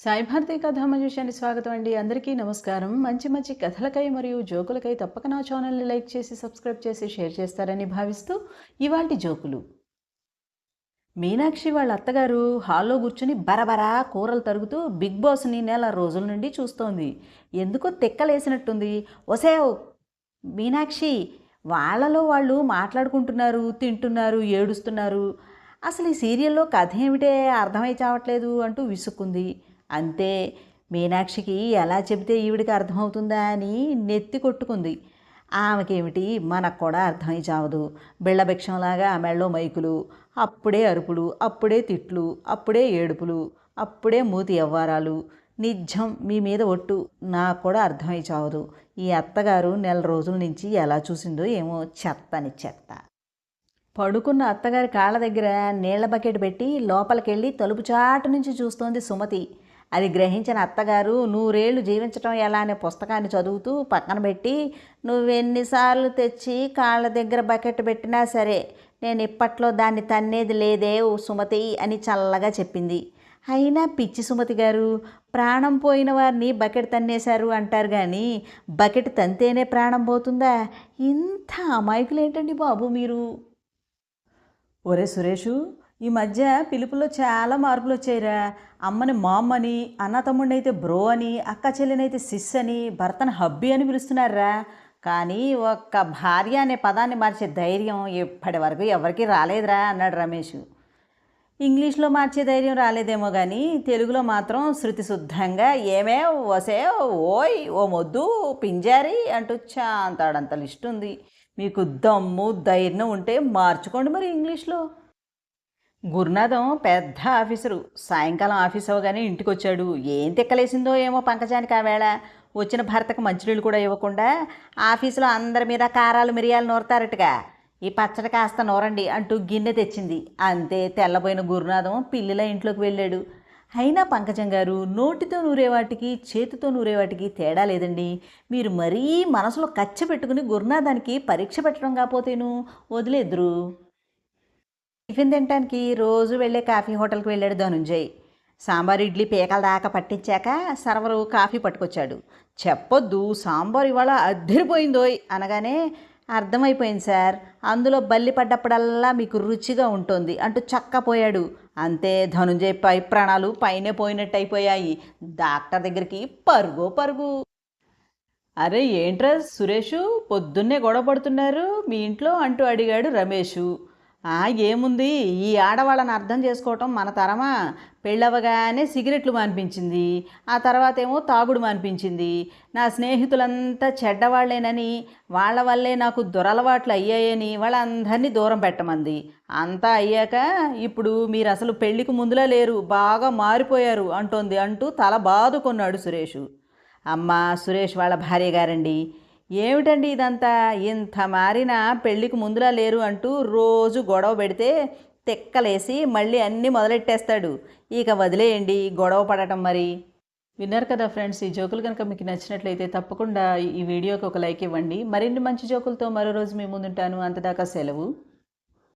సాయి భారతి కథామజుషాన్ని స్వాగతం అండి. అందరికీ నమస్కారం. మంచి మంచి కథలకై మరియు జోకులకై తప్పక నా ఛానల్ని లైక్ చేసి సబ్స్క్రైబ్ చేసి షేర్ చేస్తారని భావిస్తూ ఇవాటి జోకులు. మీనాక్షి వాళ్ళ అత్తగారు హాల్లో కూర్చుని బరబరా కూరలు తరుగుతూ బిగ్ బాస్ని నెల రోజుల నుండి చూస్తోంది. ఎందుకో తెక్కలేసినట్టుంది. ఒసే మీనాక్షి వాళ్ళలో వాళ్ళు మాట్లాడుకుంటున్నారు తింటున్నారు ఏడుస్తున్నారు. అసలు ఈ సీరియల్లో కథ ఏమిటే అర్థమై చావట్లేదు అంటూ విసుక్కుంది. అంతే. మీనాక్షికి ఎలా చెబితే ఈవిడికి అర్థమవుతుందా అని నెత్తి కొట్టుకుంది. ఆమెకేమిటి? మనకు కూడా అర్థమై చావదు. బిళ్ళభిక్షంలాగా మెళ్ళో మైకులు అప్పుడే అరుపులు అప్పుడే తిట్లు అప్పుడే ఏడుపులు అప్పుడే మూతి ఎవ్వారాలు నిజం మీ మీద ఒట్టు. నాకు కూడా అర్థమై చావదు. ఈ అత్తగారు నెల రోజుల నుంచి ఎలా చూసిందో ఏమో చెత్తని చెత్త. పడుకున్న అత్తగారి కాళ్ళ దగ్గర నీళ్ళ బకెట్ పెట్టి లోపలికెళ్ళి తలుపు చాటు నుంచి చూస్తోంది సుమతి. అది గ్రహించిన అత్తగారు నూరేళ్ళు జీవించటం ఎలా? అనే పుస్తకాన్ని చదువుతూ పక్కన పెట్టి నువ్వెన్నిసార్లు తెచ్చి కాళ్ళ దగ్గర బకెట్ పెట్టినా సరే నేను ఇప్పట్లో దాన్ని తన్నేది లేదే ఓ సుమతి అని చల్లగా చెప్పింది. అయినా పిచ్చి సుమతి గారు ప్రాణం పోయిన వారిని బకెట్ తన్నేశారు అంటారు కానీ బకెట్ తంతేనే ప్రాణం పోతుందా? ఇంత అమాయకులు ఏంటండి బాబు మీరు? ఒరే సురేషు ఈ మధ్య పిలుపులో చాలా మార్పులు వచ్చాయిరా. అమ్మని మామ్ అని అన్న తమ్ముడిని అయితే బ్రో అని అక్క చెల్లినైతే సిస్ అని భర్తను హబ్బీ అని పిలుస్తున్నారా? కానీ ఒక్క భార్య అనే పదాన్ని మార్చే ధైర్యం ఇప్పటి వరకు ఎవరికి రాలేదురా అన్నాడు రమేష్. ఇంగ్లీష్లో మార్చే ధైర్యం రాలేదేమో కానీ తెలుగులో మాత్రం శృతి శుద్ధంగా ఏమే వసే ఓయ్ ఓ మొద్దు పింజారి అంటూ చాంతాడంత లిస్ట్ ఉంది. మీకు దమ్ము ధైర్యం ఉంటే మార్చుకోండి మరి ఇంగ్లీష్లో. గురునాథం పెద్ద ఆఫీసరు. సాయంకాలం ఆఫీస్ అవగానే ఇంటికి వచ్చాడు ఏం తిక్కలేసిందో ఏమో పంకజానికి ఆ వేళ. వచ్చిన భర్తకు మంచినీళ్ళు కూడా ఇవ్వకుండా ఆఫీసులో అందరి మీద కారాలు మిరియాలు నూరతారటగా. ఈ పచ్చడి కాస్త నూరండి అంటూ గిన్నె తెచ్చింది. అంతే తెల్లబోయిన గురునాథం పిల్లిలా ఇంట్లోకి వెళ్ళాడు. అయినా పంకజం గారు నోటితో నూరేవాటికి చేతితో నూరేవాటికి తేడా లేదండి. మీరు మరీ మనసులో కచ్చ పెట్టుకుని గురునాథానికి పరీక్ష పెట్టడం కాకపోతేను వదిలేద్దురు. టిఫిన్ తినడానికి రోజు వెళ్ళే కాఫీ హోటల్కి వెళ్ళాడు ధనుంజయ్. సాంబార్ ఇడ్లీ పీకల దాకా పట్టించాక సర్వరు కాఫీ పట్టుకొచ్చాడు. చెప్పొద్దు సాంబార్ ఇవాళ అద్దరిపోయిందోయ్ అనగానే అర్థమైపోయింది సార్. అందులో బల్లి పడ్డప్పుడల్లా మీకు రుచిగా ఉంటుంది అంటూ చక్కపోయాడు. అంతే ధనుంజయ్ పై ప్రాణాలు పైనే పోయినట్టు అయిపోయాయి డాక్టర్ దగ్గరికి పరుగు పరుగు. అరే ఏంట్రా సురేషు పొద్దున్నే గొడవ పడుతున్నారు మీ ఇంట్లో అంటూ అడిగాడు రమేషు. ఏముంది? ఈ ఆడవాళ్ళని అర్థం చేసుకోవటం మన తరమా. పెళ్ళవగానే సిగరెట్లు మానిపించింది. ఆ తర్వాత ఏమో తాగుడు మానిపించింది. నా స్నేహితులంతా చెడ్డవాళ్ళేనని వాళ్ళ వల్లే నాకు దురలవాట్లు అయ్యాయని వాళ్ళందరినీ దూరం పెట్టమంది. అంతా అయ్యాక ఇప్పుడు మీరు అసలు పెళ్ళికి ముందులా లేరు. బాగా మారిపోయారు అంటోంది అంటూ తల బాదుకున్నాడు సురేషు. అమ్మ సురేష్ వాళ్ళ భార్య గారండి ఏమిటండి ఇదంతా? ఇంత మారిన పెళ్ళికి ముందులా లేరు అంటూ రోజు గొడవ పెడితే తెక్కలేసి మళ్ళీ అన్నీ మొదలెట్టేస్తాడు. ఇక వదిలేయండి గొడవ పడటం మరి. విన్నారు కదా ఫ్రెండ్స్ ఈ జోకులు కనుక మీకు నచ్చినట్లయితే తప్పకుండా ఈ వీడియోకి ఒక లైక్ ఇవ్వండి. మరిన్ని మంచి జోకులతో మరో రోజు మీ ముందుంటాను. అంతదాకా సెలవు.